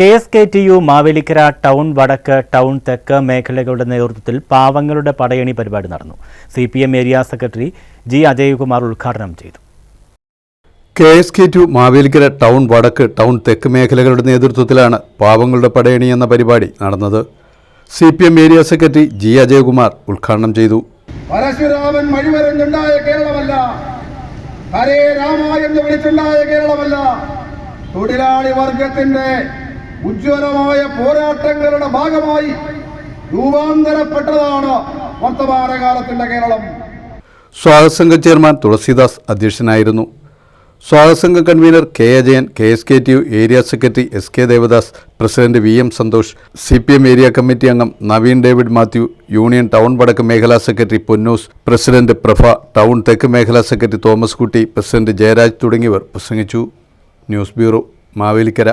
K S K T U Mavelikkara town വടക്ക് town തെക്ക് മേഖലകളുടെ നേതൃത്വത്തിൽ പാവങ്ങളുടെ പടയണി പരിപാടി നടന്നു. C P M area secretary G Ajaykumar ഉദ്ഘാടനം ചെയ്തു. K S K T U Mavelikkara town വടക്ക് ടൗൺ തെക്ക് മേഖലകളുടെ നേതൃത്വത്തിലാണ് പാവങ്ങളുടെ പടയണി എന്ന പരിപാടി നടന്നത്. C P M area secretary G Ajaykumar ഉദ്ഘാടനം ചെയ്തു. പരശുരാമൻ കേരളമല്ല. ഹരേ രാമ എന്ന് വിളിച്ചുണ്ടായ കേരളമല്ല. തൊഴിലാളി വർഗത്തിന്റെ ഉജ്ജ്വലമായ പോരാട്ടങ്ങളുടെ ഭാഗമായി രൂപാന്തരപ്പെട്ടതാണ് വർത്തമാനകാലത്തിന്റെ കേരളം. സ്വാഗത സംഘ ചെയർമാൻ തുളസിദാസ് അധ്യക്ഷനായിരുന്നു. സ്വാഗത സംഘം convener K Ajayan K S K T U area secretary S K Devadas president V M Santhosh C P M area committee അംഗം Naveen David Mathew union town വടക്ക് മേഖലാ secretary Ponnoos president Prabha town തെക്ക് മേഖലാ secretary Thomas Kutty president Jayaraj തുടങ്ങിയവർ പ്രസംഗിച്ചു. News bureau Mavelikkara.